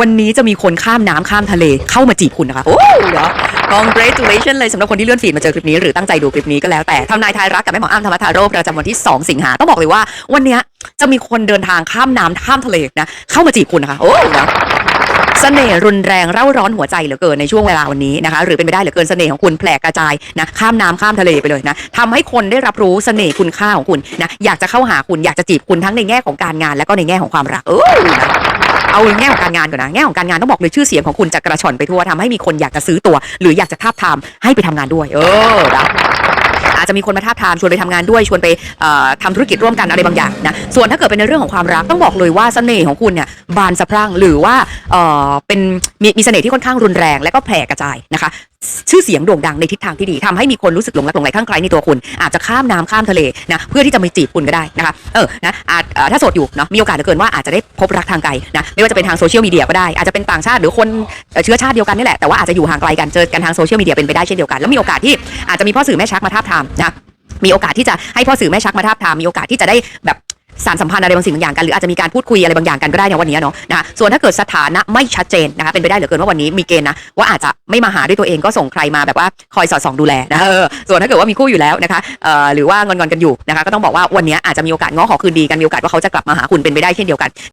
วันนี้จะมีคนข้ามน้ำข้ามทะเลเข้ามาจีบคุณนะคะ โอ้เดี๋ยว congratulation เลยสำหรับคนที่เลื่อนฟีดมาเจอคลิปนี้หรือตั้งใจดูคลิปนี้ก็แล้วแต่ทำนายทายรักกับแม่หมออ้ำธรรมทาโรประจำวันที่ 2 สิงหาต้องบอกเลยว่า วันนี้จะมีคนเดินทางข้ามน้ำข้ามทะเลนะเข้ามาจีบคุณนะคะ โอ้เดี๋ยว เสน่ห์รุนแรงเร่าร้อนหัวใจเหลือเกินในช่วงเวลาวันนี้นะคะหรือเป็นไปได้เหลือเกินเสน่ห์ของคุณแผ่กระจายนะข้ามน้ำข้ามทะเลไปเลยนะทำให้คนได้รับรู้เสน่ห์คุณค่าของคุณนะอยากจะเข้าหาคุณอยากจะจีบคุณทั้งในแง่ของการงาน และก็ในแง่ของความรักเออเอาในแง่ของการงานก่อนนะแง่ของการงานต้องบอกเลยชื่อเสียงของคุณจะกระชอนไปทั่วทำให้มีคนอยากจะซื้อตัว หรืออยากจะทาบทามให้ไปทำงานด้วย เออนะ อาจจะมีคนมาท้าบทามชวนไปทำงานด้วยชวนไปเอ่อทำธุรกิจร่วมกันอะไรบางอย่างนะส่วนถ้าเกิดเป็นในเรื่องของความรักต้องบอกเลยว่าเสน่ห์ของคุณเนี่ยบานสะพรั่งหรือว่าเออเป็นมีมีเสน่ห์ที่ค่อนข้างรุนแรง และก็แผ่กระจายนะคะชื่อเสียงโด่งดังในทิศทางที่ดีทำให้มีคนรู้สึกหลงรักหลงใหลข้างใครในตัวคุณ อาจจะข้ามน้ำข้ามทะเลนะเพื่อที่จะมาจีบคุณก็ได้นะคะเออนะอาจถ้าโสดอยู่เนาะมีโอกาสเหลือเกินว่าอาจจะได้พบรักทางไกลนะไม่ว่าจะเป็นทางโซเชียลมีเดียก็ได้อาจจะเป็นต่างชาติหรือคนเอ่อเชื้อชาติเดียวกันนี่แหละแต่ว่าอาจจะอยู่ห่างไกลกันเจอกันทางโซเชียลมีเดียเป็นไปได้เช่นเดียวกันแล้วมีโอกาสที่ อาจจะมีพ่อสื่อแม่ชักมาทาบทามนะมีโอกาสที่จะให้พ่อสื่อแม่ชักมาทาบทามมีโอกาสที่จะได้แบบสารสัมพันธ์อะไรบางสิ่งบางอย่างกันหรืออาจจะมีการพูดคุยอะไรบางอย่างกันก็ได้ในวันนี้เนาะนะคะส่วนถ้าเกิดสถานะไม่ชัดเจนนะคะเป็นไปได้เหลือเกินว่าวันนี้มีเกณฑ์นะว่าอาจจะไม่มาหาด้วยตัวเองก็ส่งใครมาแบบว่าคอยสอดส่องดูแลนะเออส่วนถ้าเกิดว่ามีคู่อยู่แล้วนะคะเอ่อหรือว่างอนๆกันอยู่นะคะก็ต้องบอกว่าวันนี้อาจจะมีโอกาสง้อขอคืนดีกันมีโอกาสว่าเขาจะกลับมาหาคุณเป็นไปได้เช่นเดียวกัน